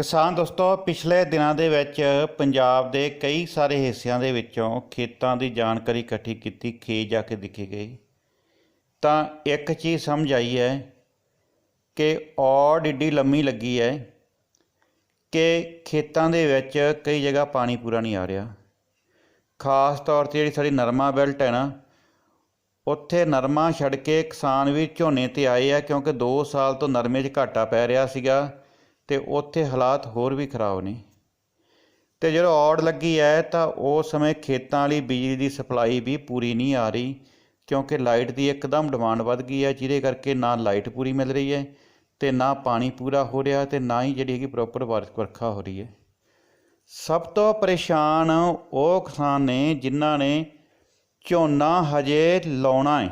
ਕਿਸਾਨ ਦੋਸਤੋ, ਪਿਛਲੇ ਦਿਨਾਂ ਦੇ ਵਿੱਚ ਪੰਜਾਬ ਦੇ ਕਈ ਸਾਰੇ ਹਿੱਸਿਆਂ ਦੇ ਵਿੱਚੋਂ ਖੇਤਾਂ ਦੀ ਜਾਣਕਾਰੀ ਇਕੱਠੀ ਕੀਤੀ, ਖੇਤ ਜਾ ਕੇ ਦਿਖੀ ਗਈ। ਤਾਂ ਇੱਕ ਚੀਜ਼ ਸਮਝ ਆਈ ਹੈ ਕਿ ਔੜ ਏਡੀ ਲੰਮੀ ਲੱਗੀ ਹੈ ਕਿ ਖੇਤਾਂ ਦੇ ਵਿੱਚ ਕਈ ਜਗ੍ਹਾ ਪਾਣੀ ਪੂਰਾ ਨਹੀਂ ਆ ਰਿਹਾ। ਖਾਸ ਤੌਰ ਤੇ ਜਿਹੜੀ ਸਾਡੀ ਨਰਮਾ ਬੈਲਟ ਹੈ ਨਾ, ਉੱਥੇ ਨਰਮਾ ਛੱਡ ਕੇ ਕਿਸਾਨ ਵੀ ਝੋਨੇ ਤੇ ਆਏ ਆ ਕਿਉਂਕਿ 2 ਸਾਲ ਤੋਂ ਨਰਮੇ 'ਚ ਘਾਟਾ ਪੈ ਰਿਹਾ ਸੀਗਾ। ਤੇ ਉੱਥੇ ਹਾਲਾਤ ਹੋਰ ਵੀ ਖਰਾਬ ਨੇ। ਤੇ ਜਦੋਂ ਔੜ ਲੱਗੀ ਹੈ ਤਾਂ ਉਸ ਸਮੇਂ ਖੇਤਾਂ ਵਾਲੀ ਬਿਜਲੀ ਦੀ ਸਪਲਾਈ ਵੀ ਪੂਰੀ ਨਹੀਂ ਆ ਰਹੀ, ਕਿਉਂਕਿ ਲਾਈਟ ਦੀ ਇੱਕਦਮ ਡਿਮਾਂਡ ਵੱਧ ਗਈ ਹੈ ਜਿਹਦੇ ਕਰਕੇ ਨਾ ਲਾਈਟ ਪੂਰੀ ਮਿਲ ਰਹੀ ਹੈ ਤੇ ਨਾ ਪਾਣੀ ਪੂਰਾ ਹੋ ਰਿਹਾ ਤੇ ਨਾ ਹੀ ਜਿਹੜੀ ਹੈਗੀ ਪ੍ਰੋਪਰ ਵਰਖਾ ਹੋ ਰਹੀ ਹੈ ਸਭ ਤੋਂ ਪਰੇਸ਼ਾਨ ਉਹ ਕਿਸਾਨ ਨੇ ਜਿਨ੍ਹਾਂ ਨੇ ਝੋਨਾ ਹਜੇ ਲਾਉਣਾ ਹੈ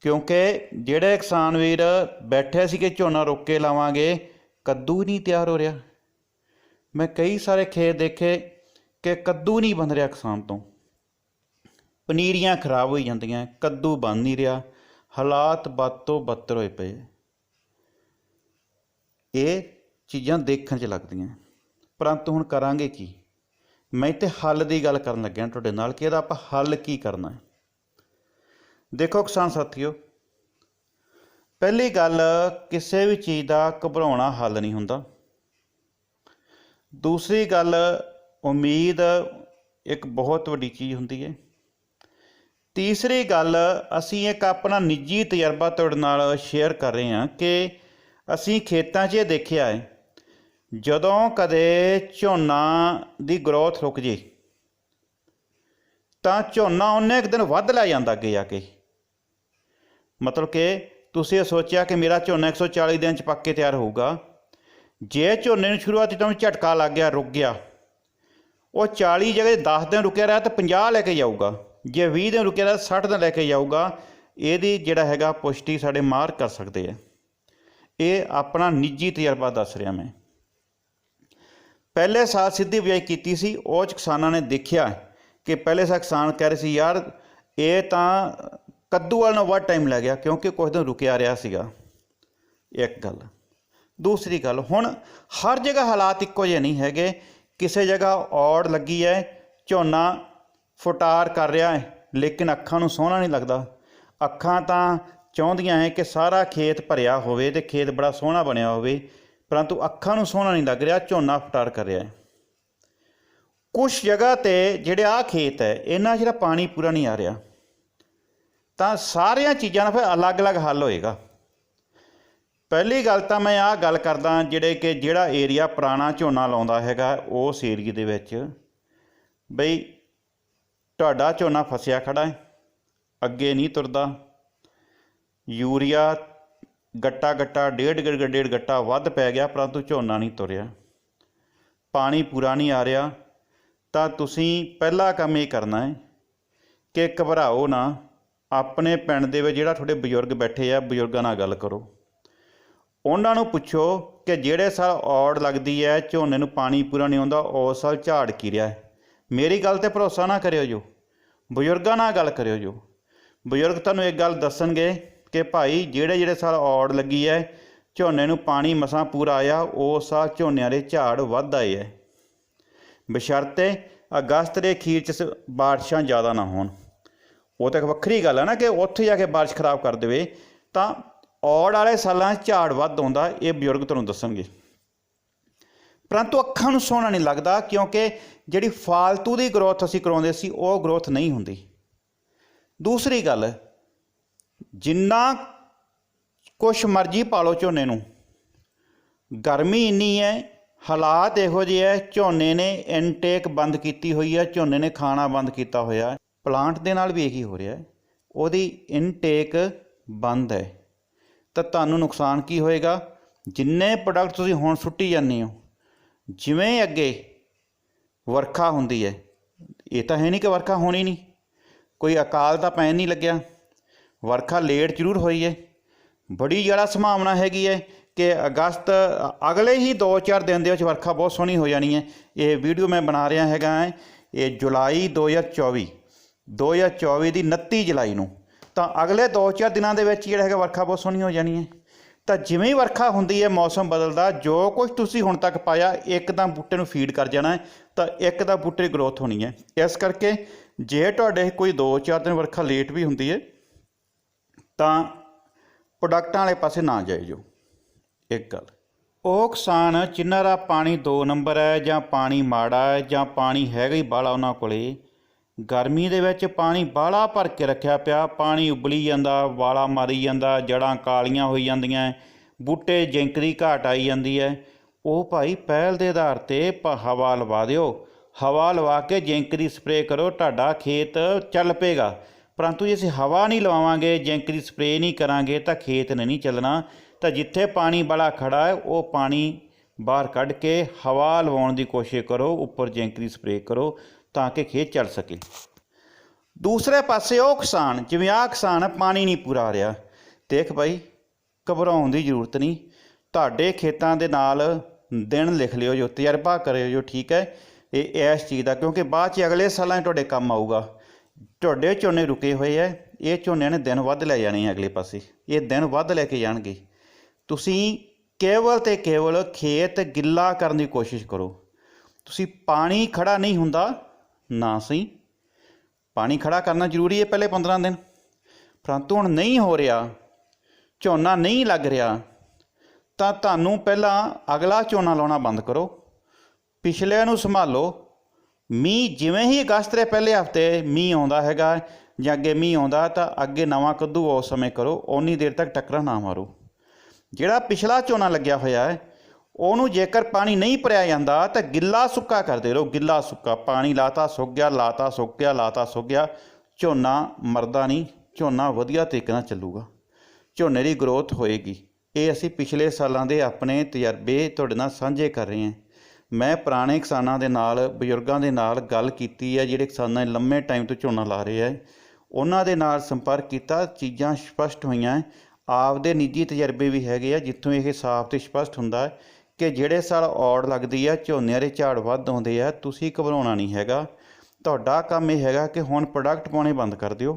ਕਿਉਂਕਿ ਜਿਹੜੇ ਕਿਸਾਨ ਵੀਰ ਬੈਠੇ ਸੀ ਕਿ ਝੋਨਾ ਰੋਕ ਕੇ ਲਾਵਾਂਗੇ ਕੱਦੂ ਨਹੀਂ ਤਿਆਰ ਹੋ ਰਿਹਾ। ਮੈਂ ਕਈ ਸਾਰੇ ਖੇਤ ਦੇਖੇ ਕਿ ਕੱਦੂ ਨਹੀਂ ਬਣ ਰਿਹਾ ਕਿਸਾਨ ਤੋਂ। ਪਨੀਰੀਆਂ ਖਰਾਬ ਹੋਈ ਜਾਂਦੀਆਂ, ਕੱਦੂ ਬਣ ਨਹੀਂ ਰਿਹਾ, ਹਾਲਾਤ ਬਦ ਤੋਂ ਬੱਤਰ ਹੋਏ ਪਏ। ਇਹ ਚੀਜ਼ਾਂ ਦੇਖਣ 'ਚ ਲੱਗਦੀਆਂ। ਪਰੰਤੂ ਹੁਣ ਕਰਾਂਗੇ ਕੀ? ਮੈਂ ਤੇ ਹੱਲ ਦੀ ਗੱਲ ਕਰਨ ਲੱਗਿਆ ਤੁਹਾਡੇ ਨਾਲ ਕਿ ਇਹਦਾ ਆਪਾਂ ਹੱਲ ਕੀ ਕਰਨਾ ਹੈ। ਦੇਖੋ ਕਿਸਾਨ ਸਾਥੀਓ ਪਹਿਲੀ ਗੱਲ, ਕਿਸੇ ਵੀ ਚੀਜ਼ ਦਾ ਘਬਰਾਉਣਾ ਹੱਲ ਨਹੀਂ ਹੁੰਦਾ। ਦੂਸਰੀ ਗੱਲ, ਉਮੀਦ ਇੱਕ ਬਹੁਤ ਵੱਡੀ ਚੀਜ਼ ਹੁੰਦੀ ਹੈ। ਤੀਸਰੀ ਗੱਲ, ਅਸੀਂ ਇੱਕ ਆਪਣਾ ਨਿੱਜੀ ਤਜਰਬਾ ਤੁਹਾਡੇ ਨਾਲ ਸ਼ੇਅਰ ਕਰ ਰਹੇ ਹਾਂ ਕਿ ਅਸੀਂ ਖੇਤਾਂ 'ਚ ਇਹ ਦੇਖਿਆ ਹੈ, ਜਦੋਂ ਕਦੇ ਝੋਨਾ ਦੀ ਗਰੋਥ ਰੁਕ ਜੇ, ਤਾਂ ਝੋਨਾ ਉਹਨੇ ਇੱਕ ਦਿਨ ਵੱਧ ਲੈ ਜਾਂਦਾ ਅੱਗੇ ਜਾ ਕੇ। ਮਤਲਬ ਕਿ ਤੁਸੀਂ ਇਹ ਸੋਚਿਆ ਕਿ ਮੇਰਾ ਝੋਨਾ 140 ਦਿਨ ਚ ਪੱਕ ਕੇ ਤਿਆਰ ਹੋਊਗਾ। ਜੇ ਝੋਨੇ ਨੂੰ ਸ਼ੁਰੂਆਤੀ ਤੁਹਾਨੂੰ ਝਟਕਾ ਲੱਗ ਗਿਆ, ਰੁਕ ਗਿਆ। ਉਹ 40 ਜਗ੍ਹਾ 10 ਦਿਨ ਰੁਕਿਆ ਰਿਹਾ ਤਾਂ 50 ਲੈ ਕੇ ਜਾਊਗਾ। ਜੇ 20 ਦਿਨ ਰੁਕਿਆ ਰਿਹਾ 60 ਦਿਨ ਲੈ ਕੇ ਜਾਊਗਾ। ਇਹਦੀ ਜਿਹੜਾ ਹੈਗਾ ਪੁਸ਼ਟੀ ਸਾਡੇ ਮਾਰ ਕਰ ਸਕਦੇ ਆ। ਇਹ ਆਪਣਾ ਨਿੱਜੀ ਤਜਰਬਾ ਦੱਸ ਰਿਹਾ ਮੈਂ। ਪਹਿਲੇ ਸਾਲ ਸਿੱਧੀ ਬਿਜਾਈ ਕੀਤੀ ਸੀ, ਉਹ 'ਚ ਕਿਸਾਨਾਂ ਨੇ ਦੇਖਿਆ ਕਿ ਪਹਿਲੇ ਸਾਲ ਕਿਸਾਨ ਕਹਿ ਰਹੇ ਸੀ, ਯਾਰ, ਇਹ ਤਾਂ ਕੱਦੂ ਵਾਲ ਨੂੰ ਵੱਧ ਟਾਈਮ ਲੱਗ ਗਿਆ ਕਿਉਂਕਿ ਕੁਝ ਦਿਨ ਰੁਕਿਆ ਰਿਹਾ ਸੀਗਾ। ਇੱਕ ਗੱਲ। ਦੂਸਰੀ ਗੱਲ, ਹੁਣ ਹਰ ਜਗ੍ਹਾ ਹਾਲਾਤ ਇੱਕੋ ਜਿਹੇ ਨਹੀਂ ਹੈਗੇ। ਕਿਸੇ ਜਗ੍ਹਾ ਔੜ ਲੱਗੀ ਹੈ ਝੋਨਾ ਫੁਟਾਰ ਕਰ ਰਿਹਾ ਹੈ ਲੇਕਿਨ ਅੱਖਾਂ ਨੂੰ ਸੋਹਣਾ ਨਹੀਂ ਲੱਗਦਾ। ਅੱਖਾਂ ਤਾਂ ਚਾਹੁੰਦੀਆਂ ਹੈ ਕਿ ਸਾਰਾ ਖੇਤ ਭਰਿਆ ਹੋਵੇ ਤੇ ਖੇਤ ਬੜਾ ਸੋਹਣਾ ਬਣਿਆ ਹੋਵੇ, ਪਰੰਤੂ ਅੱਖਾਂ ਨੂੰ ਸੋਹਣਾ ਨਹੀਂ ਲੱਗ ਰਿਹਾ, ਝੋਨਾ ਫਟਾਰ ਕਰ ਰਿਹਾ ਹੈ ਕੁਝ ਜਗ੍ਹਾ ਤੇ ਜਿਹੜੇ ਆ ਖੇਤ ਹੈ ਇਹਨਾਂ 'ਚ ਜਿਹੜਾ ਪਾਣੀ ਪੂਰਾ ਨਹੀਂ ਆ ਰਿਹਾ। ਤਾਂ ਸਾਰੀਆਂ ਚੀਜ਼ਾਂ ਦਾ ਫਿਰ ਅਲੱਗ-ਅਲੱਗ ਹੱਲ ਹੋਏਗਾ। ਪਹਿਲੀ ਗੱਲ ਤਾਂ ਮੈਂ ਆਹ ਗੱਲ ਕਰਦਾ ਜਿਹੜੇ ਕਿ ਜਿਹੜਾ ਏਰੀਆ ਪੁਰਾਣਾ ਝੋਨਾ ਲਾਉਂਦਾ ਹੈਗਾ, ਉਸ ਏਰੀਏ ਦੇ ਵਿੱਚ ਬਈ ਤੁਹਾਡਾ ਝੋਨਾ ਫਸਿਆ ਖੜਾ ਹੈ, ਅੱਗੇ ਨਹੀਂ ਤੁਰਦਾ, ਯੂਰੀਆ ਗੱਟਾ ਗੱਟਾ ਡੇਢ ਗੱਟ ਡੇਢ ਗੱਟਾ ਵੱਧ ਪੈ ਗਿਆ, ਪਰੰਤੂ ਝੋਨਾ ਨਹੀਂ ਤੁਰਿਆ। ਪਾਣੀ ਪੂਰਾ ਨਹੀਂ ਆ ਰਿਹਾ। ਤਾਂ ਤੁਸੀਂ ਪਹਿਲਾ ਕੰਮ ਇਹ ਕਰਨਾ ਹੈ ਕਿ ਘਬਰਾਓ ਨਾ। ਆਪਣੇ ਪਿੰਡ ਦੇ ਵਿੱਚ ਜਿਹੜਾ ਤੁਹਾਡੇ ਬਜ਼ੁਰਗ ਬੈਠੇ ਆ, ਬਜ਼ੁਰਗਾਂ ਨਾਲ ਗੱਲ ਕਰੋ। ਉਹਨਾਂ ਨੂੰ ਪੁੱਛੋ ਕਿ ਜਿਹੜੇ ਸਾਲ ਔੜ ਲੱਗਦੀ ਹੈ ਝੋਨੇ ਨੂੰ ਪਾਣੀ ਪੂਰਾ ਨਹੀਂ ਆਉਂਦਾ, ਉਸ ਸਾਲ ਝਾੜ ਕੀ ਰਿਹਾ ਹੈ ਮੇਰੀ ਗੱਲ ਤੇ ਭਰੋਸਾ ਨਾ ਕਰਿਓ ਜੋ। ਬਜ਼ੁਰਗਾਂ ਨਾਲ ਗੱਲ ਕਰਿਓ ਜੋ। ਬਜ਼ੁਰਗ ਤੁਹਾਨੂੰ ਇੱਕ ਗੱਲ ਦੱਸਣਗੇ ਕਿ ਭਾਈ, ਜਿਹੜੇ ਜਿਹੜੇ ਸਾਲ ਔੜ ਲੱਗੀ ਹੈ ਝੋਨੇ ਨੂੰ ਪਾਣੀ ਮਸਾਂ ਪੂਰਾ ਆਇਆ, ਉਸ ਸਾਲ ਝੋਨਿਆਂ ਦੇ ਝਾੜ ਵੱਧ ਆਏ ਹੈ ਬਸ਼ਰਤੇ ਅਗਸਤ ਦੇ ਅਖੀਰ ਚ ਸ- ਬਾਰਿਸ਼ਾਂ ਜ਼ਿਆਦਾ ਨਾ ਹੋਣ। ਉਹ ਤਾਂ ਇੱਕ ਵੱਖਰੀ ਗੱਲ ਹੈ ਨਾ ਕਿ ਉੱਥੇ ਜਾ ਕੇ ਬਾਰਿਸ਼ ਖਰਾਬ ਕਰ ਦੇਵੇ, ਤਾਂ ਔੜ ਵਾਲੇ ਸਾਲਾਂ 'ਚ ਝਾੜ ਵੱਧ ਆਉਂਦਾ, ਇਹ ਬਜ਼ੁਰਗ ਤੁਹਾਨੂੰ ਦੱਸਣਗੇ। ਪਰੰਤੂ ਅੱਖਾਂ ਨੂੰ ਸੋਹਣਾ ਨਹੀਂ ਲੱਗਦਾ, ਕਿਉਂਕਿ ਜਿਹੜੀ ਫਾਲਤੂ ਦੀ ਗਰੋਥ ਅਸੀਂ ਕਰਾਉਂਦੇ ਸੀ, ਉਹ ਗਰੋਥ ਨਹੀਂ ਹੁੰਦੀ। ਦੂਸਰੀ ਗੱਲ, ਜਿੰਨਾ ਕੁਛ ਮਰਜ਼ੀ ਪਾਲੋ ਝੋਨੇ ਨੂੰ, ਗਰਮੀ ਇੰਨੀ ਹੈ, ਹਾਲਾਤ ਇਹੋ ਜਿਹੇ ਹੈ, ਝੋਨੇ ਨੇ ਇਨਟੇਕ ਬੰਦ ਕੀਤੀ ਹੋਈ ਹੈ, ਝੋਨੇ ਨੇ ਖਾਣਾ ਬੰਦ ਕੀਤਾ ਹੋਇਆ। ਪਲਾਂਟ ਦੇ ਨਾਲ ਵੀ ਇਹੀ ਹੋ ਰਿਹਾ ਹੈ। ਉਹਦੀ ਇਨਟੇਕ ਬੰਦ ਹੈ। ਤਾਂ ਤੁਹਾਨੂੰ ਨੁਕਸਾਨ ਕੀ ਹੋਏਗਾ? ਜਿੰਨੇ ਪ੍ਰੋਡਕਟ ਤੁਸੀਂ ਹੁਣ ਸੁੱਟੀ ਜਾਂਦੇ ਹੋ, ਜਿਵੇਂ ਅੱਗੇ ਵਰਖਾ ਹੁੰਦੀ ਹੈ, ਇਹ ਤਾਂ ਹੈ ਨਹੀਂ ਕਿ ਵਰਖਾ ਹੋਣੀ ਨਹੀਂ। ਕੋਈ ਅਕਾਲ ਤਾਂ ਪੈਣ ਨਹੀਂ ਲੱਗਿਆ। ਵਰਖਾ ਲੇਟ ਜ਼ਰੂਰ ਹੋਈ ਹੈ। ਬੜੀ ਜ਼ਿਆਦਾ ਸੰਭਾਵਨਾ ਹੈਗੀ ਹੈ ਕਿ ਅਗਸਤ, ਅਗਲੇ ਹੀ 2-4 ਦਿਨ ਦੇ ਵਿੱਚ ਵਰਖਾ ਬਹੁਤ ਸੋਹਣੀ ਹੋ ਜਾਣੀ ਹੈ। ਇਹ ਵੀਡੀਓ ਮੈਂ ਬਣਾ ਰਿਹਾ ਹੈਗਾ ਹੈ ਇਹ ਜੁਲਾਈ 2024 2024 ਦੀ 29 ਜੁਲਾਈ ਨੂੰ, ਤਾਂ ਅਗਲੇ 2-4 ਦਿਨਾਂ ਦੇ ਵਿੱਚ ਜਿਹੜਾ ਹੈਗਾ ਵਰਖਾ ਬਹੁਤ ਸੋਹਣੀ ਹੋ ਜਾਣੀ ਹੈ। ਤਾਂ ਜਿਵੇਂ ਹੀ ਵਰਖਾ ਹੁੰਦੀ ਹੈ, ਮੌਸਮ ਬਦਲਦਾ, ਜੋ ਕੁਝ ਤੁਸੀਂ ਹੁਣ ਤੱਕ ਪਾਇਆ ਇੱਕਦਮ ਬੂਟੇ ਨੂੰ ਫੀਡ ਕਰ ਜਾਣਾ ਹੈ, ਤਾਂ ਇੱਕ ਦਾ ਬੂਟੇ ਦੀ ਗਰੋਥ ਹੋਣੀ ਹੈ। ਇਸ ਕਰਕੇ ਜੇ ਤੁਹਾਡੇ ਕੋਈ 2-4 ਦਿਨ ਵਰਖਾ ਲੇਟ ਵੀ ਹੁੰਦੀ ਹੈ, ਤਾਂ ਪ੍ਰੋਡਕਟਾਂ ਵਾਲੇ ਪਾਸੇ ਨਾ ਜਾਇਓ ਇੱਕ ਗੱਲ, ਉਹ ਕਿਸਾਨ ਜਿਨ੍ਹਾਂ ਦਾ ਪਾਣੀ 2 ਨੰਬਰ ਹੈ ਜਾਂ ਪਾਣੀ ਮਾੜਾ ਹੈ ਜਾਂ ਪਾਣੀ ਹੈਗਾ ਹੀ ਬਾਹਲਾ ਉਹਨਾਂ ਕੋਲੇ ਗਰਮੀ ਦੇ ਵਿੱਚ ਪਾਣੀ ਬਾਹਲਾ ਭਰ ਕੇ ਰੱਖਿਆ ਪਿਆ। ਪਾਣੀ ਉਬਲੀ ਜਾਂਦਾ, ਵਾਲਾ ਮਾਰੀ ਜਾਂਦਾ ਜੜਾਂ ਕਾਲੀਆਂ ਹੋਈ ਜਾਂਦੀਆਂ, ਬੂਟੇ ਜਿੰਕ ਦੀ ਘਾਟ ਆਈ ਜਾਂਦੀ ਹੈ। ਉਹ ਭਾਈ ਪਹਿਲ ਦੇ ਆਧਾਰ ਤੇ ਪ- ਹਵਾ ਲਵਾ ਦਿਓ। ਹਵਾ ਲਵਾ ਕੇ ਜਿੰਕ ਦੀ ਸਪਰੇਅ ਕਰੋ, ਤੁਹਾਡਾ ਖੇਤ ਚੱਲ ਪਏਗਾ। ਪਰੰਤੂ ਜੇ ਅਸੀਂ ਹਵਾ ਨਹੀਂ ਲਵਾਵਾਂਗੇ, ਜਿੰਕ ਦੀ ਸਪਰੇਅ ਨਹੀਂ ਕਰਾਂਗੇ, ਤਾਂ ਖੇਤ ਨੇ ਨਹੀਂ ਚੱਲਣਾ। ਤਾਂ ਜਿੱਥੇ ਪਾਣੀ ਬੜਾ ਖੜਾ ਹੈ, ਉਹ ਪਾਣੀ ਬਾਹਰ ਕੱਢ ਕੇ ਹਵਾ ਲਵਾਉਣ ਦੀ ਕੋਸ਼ਿਸ਼ ਕਰੋ, ਉੱਪਰ ਜਿੰਕ ਦੀ ਸਪਰੇਅ ਕਰੋ। ਤਾਂ ਕਿ ਖੇਤ ਚੱਲ ਸਕੇ। ਦੂਸਰੇ ਪਾਸੇ ਉਹ ਕਿਸਾਨ, ਜਿਵੇਂ ਆਹ ਕਿਸਾਨ ਪਾਣੀ ਨਹੀਂ ਪੂਰਾ ਆ ਰਿਹਾ। ਦੇਖ ਭਾਈ, ਘਬਰਾਉਣ ਦੀ ਜ਼ਰੂਰਤ ਨਹੀਂ। ਤੁਹਾਡੇ ਖੇਤਾਂ ਦੇ ਨਾਲ ਦਿਨ ਲਿਖ ਲਿਓ, ਜੋ ਤਜਰਬਾ ਕਰਿਓ, ਜੋ ਠੀਕ ਹੈ, ਇਹ ਇਸ ਚੀਜ਼ ਦਾ, ਕਿਉਂਕਿ ਬਾਅਦ ਚ ਅਗਲੇ ਸਾਲਾਂ 'ਚ ਤੁਹਾਡੇ ਕੰਮ ਆਊਗਾ। ਤੁਹਾਡੇ ਝੋਨੇ ਰੁਕੇ ਹੋਏ ਐ ਇਹ ਝੋਨਿਆਂ ਨੇ ਦਿਨ ਵੱਧ ਲੈ ਜਾਣੇ ਆ ਅਗਲੇ ਪਾਸੇ। ਇਹ ਦਿਨ ਵੱਧ ਲੈ ਕੇ ਜਾਣਗੇ। ਤੁਸੀਂ ਕੇਵਲ ਤੇ ਕੇਵਲ ਖੇਤ ਗਿੱਲਾ ਕਰਨ ਦੀ ਕੋਸ਼ਿਸ਼ ਕਰੋ। ਤੁਸੀਂ ਪਾਣੀ ਖੜਾ ਨਹੀਂ ਹੁੰਦਾ ਨਾ ਸਹੀ। ਪਾਣੀ ਖੜਾ ਕਰਨਾ ਜ਼ਰੂਰੀ ਹੈ ਪਹਿਲੇ 15 ਦਿਨ। ਪਰੰਤੂ ਹੁਣ ਨਹੀਂ ਹੋ ਰਿਹਾ, ਝੋਨਾ ਨਹੀਂ ਲੱਗ ਰਿਹਾ, ਤਾਂ ਤੁਹਾਨੂੰ ਪਹਿਲਾਂ ਅਗਲਾ ਝੋਨਾ ਲਾਉਣਾ ਬੰਦ ਕਰੋ। ਪਿਛਲੇ ਨੂੰ ਸੰਭਾਲੋ। ਮੀਂਹ ਜਿਵੇਂ ਹੀ ਅਗਸਤ ਦੇ ਪਹਿਲੇ ਹਫ਼ਤੇ ਮੀਂਹ ਆਉਂਦਾ ਹੈਗਾ ਜਾਂ ਅੱਗੇ ਮੀਂਹ ਆਉਂਦਾ, ਤਾਂ ਅੱਗੇ ਨਵਾਂ ਕੱਦੂ ਉਸ ਸਮੇਂ ਕਰੋ, ਓਨੀ ਦੇਰ ਤੱਕ ਟੱਕਰਾਂ ਨਾ ਮਾਰੋ। ਜਿਹੜਾ ਪਿਛਲਾ ਝੋਨਾ ਲੱਗਿਆ ਹੋਇਆ ਹੈ ਉਹਨੂੰ ਜੇਕਰ ਪਾਣੀ ਨਹੀਂ ਭਰਿਆ ਜਾਂਦਾ ਤਾਂ ਗਿੱਲਾ ਸੁੱਕਾ ਕਰਦੇ ਰਹੋ ਗਿੱਲਾ ਸੁੱਕਾ। ਪਾਣੀ ਲਾਤਾ, ਸੁੱਕ ਗਿਆ, ਲਾਤਾ, ਸੁੱਕ ਗਿਆ, ਲਾਤਾ, ਸੁੱਕ ਗਿਆ। ਝੋਨਾ ਮਰਦਾ ਨਹੀਂ, ਝੋਨਾ ਵਧੀਆ ਤਰੀਕੇ ਨਾਲ ਚੱਲੂਗਾ। ਝੋਨੇ ਦੀ ਗਰੋਥ ਹੋਏਗੀ। ਇਹ ਅਸੀਂ ਪਿਛਲੇ ਸਾਲਾਂ ਦੇ ਆਪਣੇ ਤਜਰਬੇ ਤੁਹਾਡੇ ਨਾਲ ਸਾਂਝੇ ਕਰ ਰਹੇ ਹਾਂ। ਮੈਂ ਪੁਰਾਣੇ ਕਿਸਾਨਾਂ ਦੇ ਨਾਲ, ਬਜ਼ੁਰਗਾਂ ਦੇ ਨਾਲ ਗੱਲ ਕੀਤੀ ਹੈ, ਜਿਹੜੇ ਕਿਸਾਨਾਂ ਨੇ ਲੰਮੇ ਟਾਈਮ ਤੋਂ ਝੋਨਾ ਲਾ ਰਹੇ ਹੈ। ਉਹਨਾਂ ਦੇ ਨਾਲ ਸੰਪਰਕ ਕੀਤਾ, ਚੀਜ਼ਾਂ ਸਪਸ਼ਟ ਹੋਈਆਂ ਹੈ। ਆਪਦੇ ਨਿੱਜੀ ਤਜਰਬੇ ਵੀ ਹੈਗੇ ਆ, ਜਿੱਥੋਂ ਇਹ ਸਾਫ਼ ਤੇ ਸਪਸ਼ਟ ਹੁੰਦਾ ਹੈ ਕਿ ਜਿਹੜੇ ਸਾਲ ਔੜ ਲੱਗਦੀ ਹੈ ਝੋਨਿਆਂ ਦੇ ਝਾੜ ਵੱਧ ਆਉਂਦੇ ਆ, ਤੁਸੀਂ ਘਬਰਾਉਣਾ ਨਹੀਂ ਹੈਗਾ। ਤੁਹਾਡਾ ਕੰਮ ਇਹ ਹੈਗਾ ਕਿ ਹੁਣ ਪ੍ਰੋਡਕਟ ਪਾਉਣੇ ਬੰਦ ਕਰ ਦਿਓ,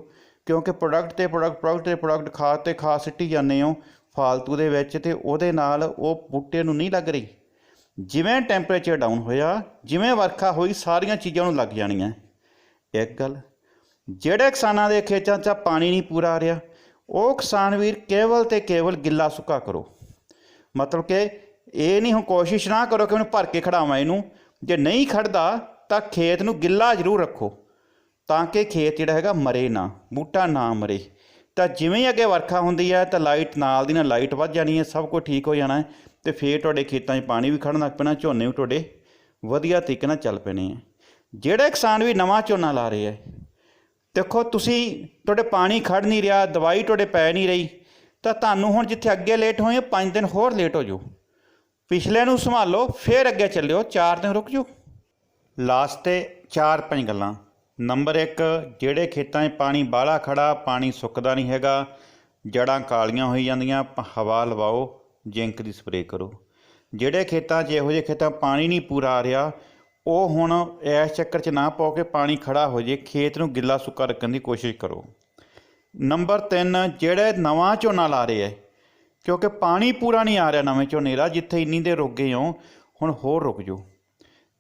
ਕਿਉਂਕਿ ਪ੍ਰੋਡਕਟ ਤੇ ਪ੍ਰੋਡਕਟ ਪ੍ਰੋਡਕਟ ਤੇ ਪ੍ਰੋਡਕਟ ਖਾ ਤੇ ਖਾ ਸਿੱਟੀ ਜਾਂਦੇ ਹੋ ਫਾਲਤੂ ਦੇ ਵਿੱਚ ਤੇ ਉਹਦੇ ਨਾਲ ਉਹ ਬੂਟੇ ਨੂੰ ਨਹੀਂ ਲੱਗ ਰਹੀ। ਜਿਵੇਂ ਟੈਂਪਰੇਚਰ ਡਾਊਨ ਹੋਇਆ, ਜਿਵੇਂ ਵਰਖਾ ਹੋਈ, ਸਾਰੀਆਂ ਚੀਜ਼ਾਂ ਨੂੰ ਲੱਗ ਜਾਣੀਆਂ। ਇੱਕ ਗੱਲ, ਜਿਹੜੇ ਕਿਸਾਨਾਂ ਦੇ ਖੇਤਾਂ 'ਚ ਪਾਣੀ ਨਹੀਂ ਪੂਰਾ ਆ ਰਿਹਾ, ਉਹ ਕਿਸਾਨ ਵੀਰ ਕੇਵਲ ਤੇ ਕੇਵਲ ਗਿੱਲਾ ਸੁੱਕਾ ਕਰੋ। ਮਤਲਬ ਕਿ ਇਹ ਨਹੀਂ ਹੁਣ ਕੋਸ਼ਿਸ਼ ਨਾ ਕਰੋ ਕਿ ਉਹਨੂੰ ਭਰ ਕੇ ਖੜਾਵਾਂ ਇਹਨੂੰ। ਜੇ ਨਹੀਂ ਖੜਦਾ, ਤਾਂ ਖੇਤ ਨੂੰ ਗਿੱਲਾ ਜ਼ਰੂਰ ਰੱਖੋ, ਤਾਂ ਕਿ ਖੇਤ ਜਿਹੜਾ ਹੈਗਾ ਮਰੇ ਨਾ, ਬੂਟਾ ਨਾ ਮਰੇ। ਤਾਂ ਜਿਵੇਂ ਹੀ ਅੱਗੇ ਵਰਖਾ ਹੁੰਦੀ ਹੈ, ਤਾਂ ਲਾਈਟ ਨਾਲ ਦੀ ਨਾਲ ਲਾਈਟ ਵੱਧ ਜਾਣੀ ਹੈ, ਸਭ ਕੁਝ ਠੀਕ ਹੋ ਜਾਣਾ ਹੈ ਤੇ ਫੇਰ ਤੁਹਾਡੇ ਖੇਤਾਂ 'ਚ ਪਾਣੀ ਵੀ ਖੜਨ ਲੱਗ ਪੈਣਾ, ਝੋਨੇ ਵੀ ਤੁਹਾਡੇ ਵਧੀਆ ਤਰੀਕੇ ਨਾਲ ਚੱਲ ਪੈਣੇ ਆ। ਜਿਹੜੇ ਕਿਸਾਨ ਵੀ ਨਵਾਂ ਝੋਨਾ ਲਾ ਰਹੇ ਹੈ ਦੇਖੋ ਤੁਸੀਂ, ਤੁਹਾਡੇ ਪਾਣੀ ਖੜ ਨਹੀਂ ਰਿਹਾ, ਦਵਾਈ ਤੁਹਾਡੇ ਪੈ ਨਹੀਂ ਰਹੀ, ਤਾਂ ਤੁਹਾਨੂੰ ਹੁਣ ਜਿੱਥੇ ਅੱਗੇ ਲੇਟ ਹੋਏ 5 ਦਿਨ ਹੋਰ ਲੇਟ ਹੋ ਜਾਓ। ਪਿਛਲੇ ਨੂੰ ਸੰਭਾਲੋ, ਫਿਰ ਅੱਗੇ ਚੱਲਿਓ। ਚਾਰ ਦਿਨ ਰੁਕ ਜਾਓ। ਲਾਸਟ ਤੇ 4-5 ਗੱਲਾਂ। ਨੰਬਰ 1 ਜਿਹੜੇ ਖੇਤਾਂ 'ਚ ਪਾਣੀ ਬਾਹਲਾ ਖੜਾ, ਪਾਣੀ ਸੁੱਕਦਾ ਨਹੀਂ ਹੈਗਾ ਜੜਾਂ ਕਾਲੀਆਂ ਹੋਈ ਜਾਂਦੀਆਂ ਹਵਾ ਲਵਾਓ, ਜਿੰਕ ਦੀ ਸਪਰੇਅ ਕਰੋ। ਜਿਹੜੇ ਖੇਤਾਂ 'ਚ ਇਹੋ ਜਿਹੇ ਖੇਤਾਂ ਪਾਣੀ ਨਹੀਂ ਪੂਰਾ ਆ ਰਿਹਾ, ਉਹ ਹੁਣ ਇਸ ਚੱਕਰ 'ਚ ਨਾ ਪਾਓ ਕਿ ਪਾਣੀ ਖੜਾ ਹੋ ਜੇ, ਖੇਤ ਨੂੰ ਗਿੱਲਾ ਸੁੱਕਾ ਰੱਖਣ ਦੀ ਕੋਸ਼ਿਸ਼ ਕਰੋ। ਨੰਬਰ 3 ਜਿਹੜੇ ਨਵਾਂ ਝੋਨਾ ਲਾ ਰਹੇ ਐ ਕਿਉਂਕਿ ਪਾਣੀ ਪੂਰਾ ਨਹੀਂ ਆ ਰਿਹਾ ਨਵੇਂ ਝੋਨੇ ਦਾ ਜਿੱਥੇ ਇੰਨੀ ਦੇਰ ਰੁਕ ਗਏ ਹੋ, ਹੁਣ ਹੋਰ ਰੁਕ ਜਾਓ।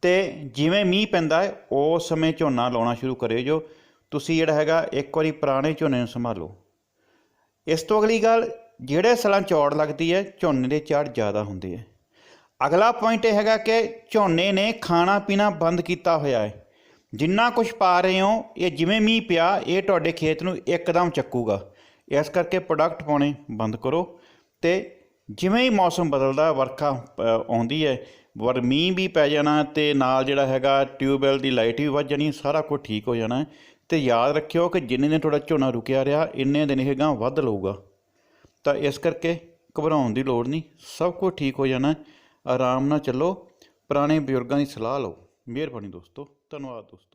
ਤੇ ਜਿਵੇਂ ਮੀਂਹ ਪੈਂਦਾ ਹੈ, ਉਸ ਸਮੇਂ ਝੋਨਾ ਲਾਉਣਾ ਸ਼ੁਰੂ ਕਰਿਓ ਜੋ। ਤੁਸੀਂ ਜਿਹੜਾ ਹੈਗਾ, ਇੱਕ ਵਾਰੀ ਪੁਰਾਣੇ ਝੋਨੇ ਨੂੰ ਸੰਭਾਲੋ। ਇਸ ਤੋਂ ਅਗਲੀ ਗੱਲ, ਜਿਹੜੇ ਸਾਲਾਂ ਚੌੜ ਲੱਗਦੀ ਹੈ, ਝੋਨੇ ਦੇ ਝਾੜ ਜ਼ਿਆਦਾ ਹੁੰਦੇ ਹੈ। ਅਗਲਾ ਪੁਆਇੰਟ ਇਹ ਹੈਗਾ ਕਿ ਝੋਨੇ ਨੇ ਖਾਣਾ ਪੀਣਾ ਬੰਦ ਕੀਤਾ ਹੋਇਆ ਹੈ। ਜਿੰਨਾ ਕੁਝ ਪਾ ਰਹੇ ਹੋ, ਇਹ ਜਿਵੇਂ ਮੀਂਹ ਪਿਆ, ਇਹ ਤੁਹਾਡੇ ਖੇਤ ਨੂੰ ਇੱਕਦਮ ਚੱਕੂਗਾ। ਇਸ ਕਰਕੇ ਪ੍ਰੋਡਕਟ ਪਾਉਣੇ ਬੰਦ ਕਰੋ। ਤੇ ਜਿਵੇਂ ਹੀ ਮੌਸਮ ਬਦਲਦਾ ਵਰਖਾ ਅ, ਆਉਂਦੀ ਹੈ ਵਰ ਮੀਂਹ ਵੀ ਪੈ ਜਾਣਾ ਤੇ ਨਾਲ ਜਿਹੜਾ ਹੈਗਾ ਟਿਊਬਵੈਲ ਦੀ ਲਾਈਟ ਵੀ ਵੱਜ ਜਾਣੀ ਸਾਰਾ ਕੁਝ ਠੀਕ ਹੋ ਜਾਣਾ। ਹੈ। ਤੇ ਯਾਦ ਰੱਖਿਓ ਕਿ ਜਿੰਨੇ ਦਿਨ ਤੁਹਾਡਾ ਝੋਨਾ ਰੁਕਿਆ ਰਿਹਾ ਇੰਨੇ ਦਿਨ ਇਹ ਗਾਂ ਵੱਧ ਲਊਗਾ। ਤਾਂ ਇਸ ਕਰਕੇ ਘਬਰਾਉਣ ਦੀ ਲੋੜ ਨਹੀਂ ਸਭ ਕੁਝ ਠੀਕ ਹੋ ਜਾਣਾ। ਆਰਾਮ ਨਾਲ ਚੱਲੋ ਪੁਰਾਣੇ ਬਜ਼ੁਰਗਾਂ ਦੀ ਸਲਾਹ ਲਓ। ਮਿਹਰਬਾਨੀ ਦੋਸਤੋ ਧੰਨਵਾਦ ਦੋਸਤੋ।